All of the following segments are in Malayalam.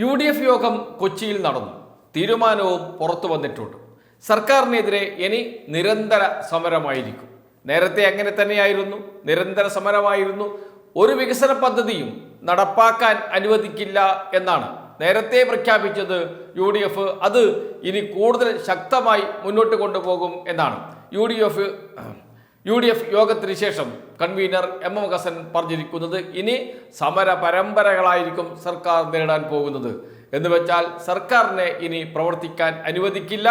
യു ഡി എഫ് യോഗം കൊച്ചിയിൽ നടന്നു. തീരുമാനവും പുറത്തു വന്നിട്ടുണ്ട്. സർക്കാരിനെതിരെ ഇനി നിരന്തര സമരമായിരിക്കും. നേരത്തെ അങ്ങനെ തന്നെയായിരുന്നു. നിരന്തര സമരമായിരുന്നു. ഒരു വികസന പദ്ധതിയും നടപ്പാക്കാൻ അനുവദിക്കില്ല എന്നാണ് നേരത്തെ പ്രഖ്യാപിച്ചത് യു ഡി എഫ് അത് ഇനി കൂടുതൽ ശക്തമായി മുന്നോട്ട് കൊണ്ടുപോകും എന്നാണ് U D F U D F യോഗത്തിന് ശേഷം കൺവീനർ എം എം ഹസൻ പറഞ്ഞിരിക്കുന്നത് ഇനി സമര പരമ്പരകളായിരിക്കും സർക്കാർ നേടാൻ പോകുന്നത്. എന്ന് വെച്ചാൽ സർക്കാരിനെ ഇനി പ്രവർത്തിക്കാൻ അനുവദിക്കില്ല.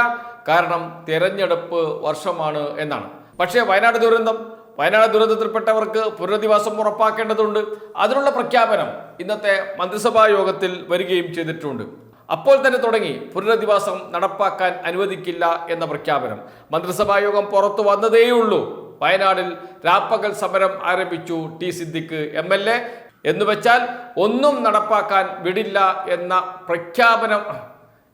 കാരണം തിരഞ്ഞെടുപ്പ് വർഷമാണ് എന്നാണ്. പക്ഷേ വയനാട് ദുരന്തം വയനാട് ദുരന്തത്തിൽപ്പെട്ടവർക്ക് പുനരധിവാസം ഉറപ്പാക്കേണ്ടതുണ്ട്. അതിനുള്ള പ്രഖ്യാപനം ഇന്നത്തെ മന്ത്രിസഭാ യോഗത്തിൽ വരികയും ചെയ്തിട്ടുണ്ട്. അപ്പോൾ തന്നെ തുടങ്ങി പുനരധിവാസം നടപ്പാക്കാൻ അനുവദിക്കില്ല എന്ന പ്രഖ്യാപനം. മന്ത്രിസഭാ യോഗം പുറത്തു വന്നതേയുള്ളൂ. വയനാടിൽ രാപ്പകൽ സമരം ആരംഭിച്ചു T Siddique M L A. എന്ന് വെച്ചാൽ ഒന്നും നടപ്പാക്കാൻ വിടില്ല എന്ന പ്രഖ്യാപനം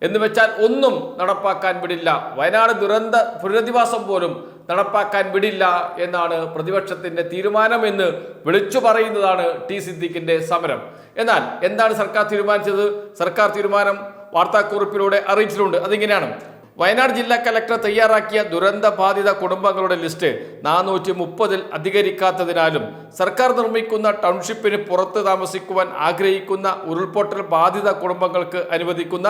എന്ന് വെച്ചാൽ ഒന്നും നടപ്പാക്കാൻ വിടില്ല. വയനാട് ദുരന്ത പുനരധിവാസം പോലും നടപ്പാക്കാൻ വിടില്ല എന്നാണ് പ്രതിപക്ഷത്തിന്റെ തീരുമാനമെന്ന് വിളിച്ചു പറയുന്നതാണ് ടി സിദ്ദിഖിന്റെ സമരം. എന്നാൽ എന്താണ് സർക്കാർ തീരുമാനിച്ചത്? സർക്കാർ തീരുമാനം വാർത്താക്കുറിപ്പിലൂടെ അറിയിച്ചിട്ടുണ്ട്. അതിങ്ങനെയാണ്. വയനാട് ജില്ലാ കലക്ടർ തയ്യാറാക്കിയ ദുരന്ത ബാധിത കുടുംബങ്ങളുടെ ലിസ്റ്റ് നാനൂറ്റി മുപ്പതിൽ അധികരിക്കാത്തതിനാലും സർക്കാർ നിർമ്മിക്കുന്ന ടൗൺഷിപ്പിന് പുറത്ത് താമസിക്കുവാൻ ആഗ്രഹിക്കുന്ന ഉരുൾപൊട്ടൽ ബാധിത കുടുംബങ്ങൾക്ക് അനുവദിക്കുന്ന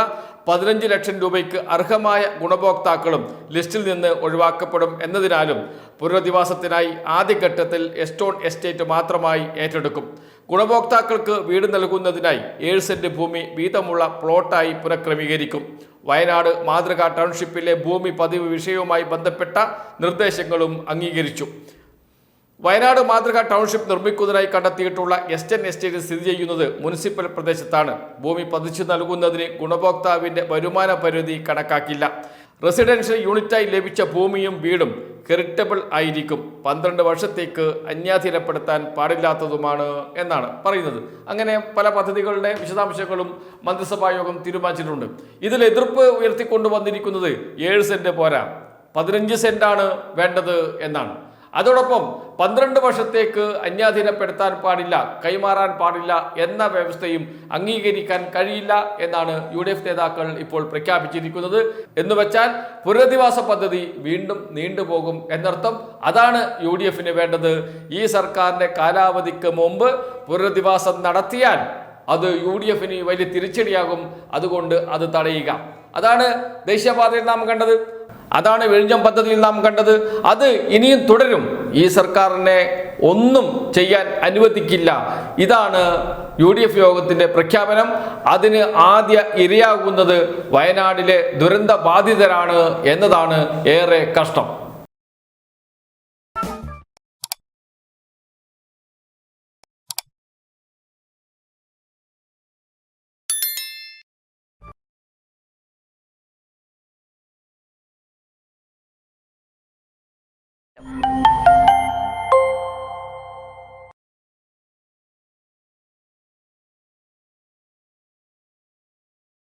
പതിനഞ്ച് ലക്ഷം രൂപയ്ക്ക് അർഹമായ ഗുണഭോക്താക്കളും ലിസ്റ്റിൽ നിന്ന് ഒഴിവാക്കപ്പെടും എന്നതിനാലും പുനരധിവാസത്തിനായി ആദ്യഘട്ടത്തിൽ എസ്റ്റോൺ എസ്റ്റേറ്റ് മാത്രമായി ഏറ്റെടുക്കും. ഗുണഭോക്താക്കൾക്ക് വീട് നൽകുന്നതിനായി ഏഴ് സെന്റ് ഭൂമി വീതമുള്ള പ്ലോട്ടായി പുനഃക്രമീകരിക്കും. വയനാട് മാതൃകാ ടൗൺഷിപ്പിലെ ഭൂമി പതിവ് വിഷയവുമായി ബന്ധപ്പെട്ട നിർദ്ദേശങ്ങളും അംഗീകരിച്ചു. വയനാട് മാതൃക ടൗൺഷിപ്പ് നിർമ്മിക്കുന്നതിനായി കണ്ടെത്തിയിട്ടുള്ള എസ്റ്റൻ എസ്റ്റേറ്റ് സ്ഥിതി ചെയ്യുന്നത് മുനിസിപ്പൽ പ്രദേശത്താണ്. ഭൂമി പതിച്ചു നൽകുന്നതിന് ഗുണഭോക്താവിന്റെ വരുമാന പരിധി കണക്കാക്കില്ല. റെസിഡൻഷ്യൽ യൂണിറ്റായി ലഭിച്ച ഭൂമിയും വീടും ഹെറിറ്റബിൾ ആയിരിക്കും. പന്ത്രണ്ട് വർഷത്തേക്ക് അന്യാധീനപ്പെടുത്താൻ പാടില്ലാത്തതുമാണ് എന്നാണ് പറയുന്നത്. അങ്ങനെ പല പദ്ധതികളുടെ വിശദാംശങ്ങളും മന്ത്രിസഭാ യോഗം തീരുമാനിച്ചിട്ടുണ്ട്. ഇതിൽ എതിർപ്പ് ഉയർത്തിക്കൊണ്ടുവന്നിരിക്കുന്നത് ഏഴ് സെന്റ് പോരാ പതിനഞ്ച് സെന്റാണ് വേണ്ടത് എന്നാണ്. അതോടൊപ്പം പന്ത്രണ്ട് വർഷത്തേക്ക് അന്യാധീനപ്പെടുത്താൻ പാടില്ല കൈമാറാൻ പാടില്ല എന്ന വ്യവസ്ഥയും അംഗീകരിക്കാൻ കഴിയില്ല എന്നാണ് യു നേതാക്കൾ ഇപ്പോൾ പ്രഖ്യാപിച്ചിരിക്കുന്നത്. എന്ന് വെച്ചാൽ പുനരധിവാസ പദ്ധതി വീണ്ടും നീണ്ടുപോകും എന്നർത്ഥം. അതാണ് യു വേണ്ടത്. ഈ സർക്കാരിന്റെ കാലാവധിക്ക് മുമ്പ് പുനരധിവാസം നടത്തിയാൽ അത് യു ഡി എഫിന് വലിയ തിരിച്ചടിയാകും. അതുകൊണ്ട് അത് തടയുക. അതാണ് ദേശീയപാതയിൽ നാം കണ്ടത്. അതാണ് വിഴിഞ്ഞം പദ്ധതിയിൽ നാം കണ്ടത്. അത് ഇനിയും തുടരും. ഈ സർക്കാരിനെ ഒന്നും ചെയ്യാൻ അനുവദിക്കില്ല. ഇതാണ് യു ഡി എഫ് യോഗത്തിന്റെ പ്രഖ്യാപനം. അതിന് ആദ്യ ഇരയാകുന്നത് വയനാടിലെ ദുരന്ത ബാധിതരാണ് എന്നതാണ് ഏറെ കഷ്ടം. you